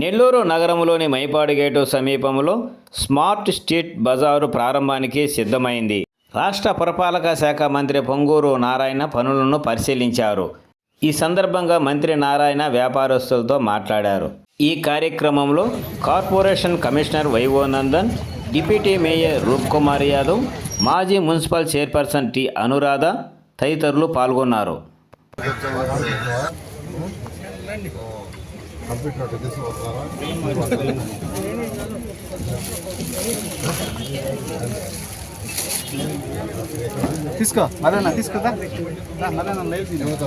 నెల్లూరు నగరంలోని మైపాడు గేటు సమీపంలో smart street బజారు ప్రారంభానికి సిద్ధమైంది. రాష్ట్ర పురపాలక శాఖ మంత్రి పొంగూరు నారాయణ పనులను పరిశీలించారు. ఈ సందర్భంగా మంత్రి నారాయణ వ్యాపారస్తులతో మాట్లాడారు. ఈ కార్యక్రమంలో corporation commissioner Y O Nandan deputy mayor Roopkumar Yadav మాజీ మున్సిపల్ చైర్పర్సన్ టి అనురాధ తదితరులు పాల్గొన్నారు. కంప్యూటర్ తీసుకుపోతున్నారా తీసుకో మరేనా? తీసుకోదా మరేనా? లైవ్ ఏమవుతా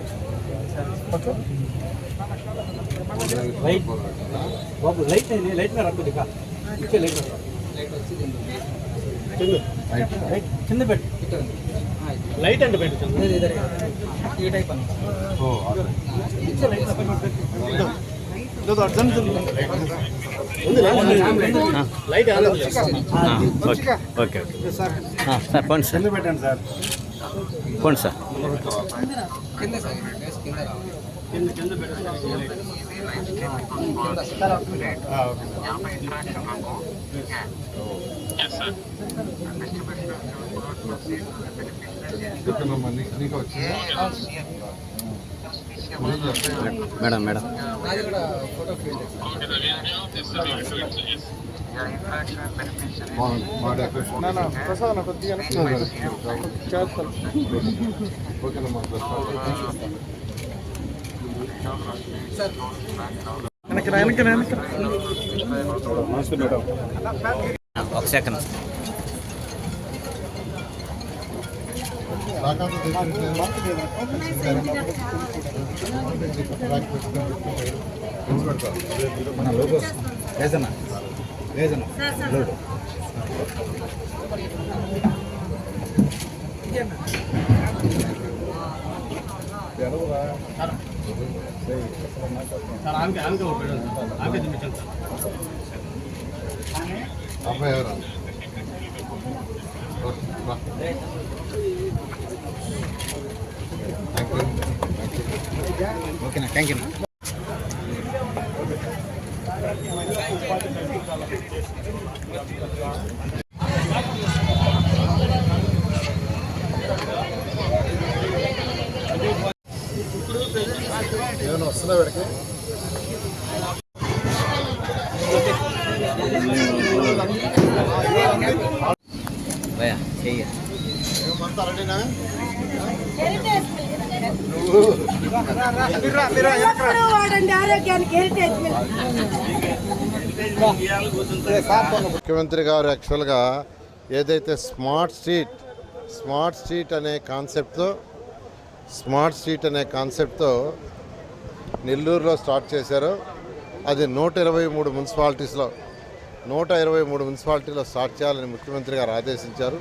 లైట్. బాబు లైట్ లైట్ మీద రాకు దిగా ఇచ్చే లైట్ కింద పెట్టు. లైట్ అంటే పెట్టు ఈ టైప్ అన్న. ఇచ్చే లైట్ ఓకే సార్ పండి సార్. పెట్టండి సార్. పోండి సార్ కింద కింద పెట్టండి చెప్తున్నామ్మా నీకు నీకు వచ్చిందా మేడం మేడం ఒక సెకండ్ మన లోగోస్ లేదన్నా అబ్బాయి ఎవరా థ్యాంక్ యూ ఓకేనా థ్యాంక్ యూ ఏమైనా వస్తున్నా వీడికి భయ చెయ్యి ఏమంతా రెడీనా వాడండి ఆరోగ్యానికి హెరిటేజ్ ముఖ్యమంత్రి గారు యాక్చువల్గా ఏదైతే స్మార్ట్ స్ట్రీట్ స్మార్ట్ స్ట్రీట్ అనే కాన్సెప్ట్తో స్మార్ట్ స్ట్రీట్ అనే కాన్సెప్ట్తో నెల్లూరులో స్టార్ట్ చేశారో. అది నూట ఇరవై మూడు మున్సిపాలిటీస్లో నూట ఇరవై మూడు మున్సిపాలిటీలో స్టార్ట్ చేయాలని ముఖ్యమంత్రి గారు ఆదేశించారు.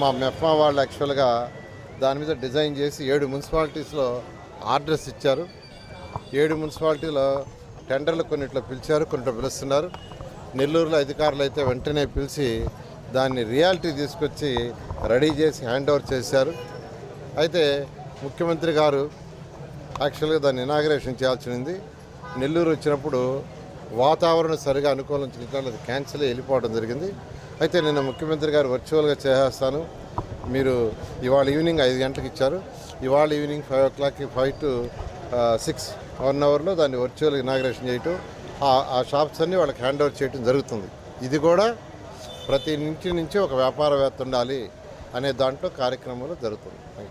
మా మెఫ్మా వాళ్ళు యాక్చువల్గా దాని మీద డిజైన్ చేసి ఏడు మున్సిపాలిటీస్లో ఆర్డర్స్ ఇచ్చారు. ఏడు మున్సిపాలిటీలో టెండర్లు కొన్నిట్లో పిలిచారు కొన్నిట్లో పిలుస్తున్నారు. నెల్లూరులో అధికారులు అయితే వెంటనే పిలిచి దాన్ని రియాలిటీ తీసుకొచ్చి రెడీ చేసి హ్యాండ్ ఓవర్ చేశారు. అయితే ముఖ్యమంత్రి గారు యాక్చువల్గా దాన్ని ఇనాగ్రేషన్ చేయాల్సింది నెల్లూరు వచ్చినప్పుడు వాతావరణం సరిగా అనుకూలించడం అది క్యాన్సిల్ వెళ్ళిపోవడం జరిగింది. అయితే నేను ముఖ్యమంత్రి గారు వర్చువల్గా చేసేస్తాను. మీరు ఇవాళ ఈవినింగ్ ఐదు గంటలకు ఇచ్చారు. ఇవాళ ఈవినింగ్ ఫైవ్ ఓ క్లాక్కి ఫైవ్ టు సిక్స్ వన్ అవర్లో దాన్ని వర్చువల్ ఇనాగ్రేషన్ చేయటం ఆ- ఆ షాప్స్ అన్నీ వాళ్ళకి హ్యాండ్ ఓవర్ చేయడం జరుగుతుంది. ఇది కూడా ప్రతి ఇంటి నుంచి ఒక వ్యాపారవేత్త ఉండాలి అనే దాంట్లో కార్యక్రమాలు జరుగుతుంది.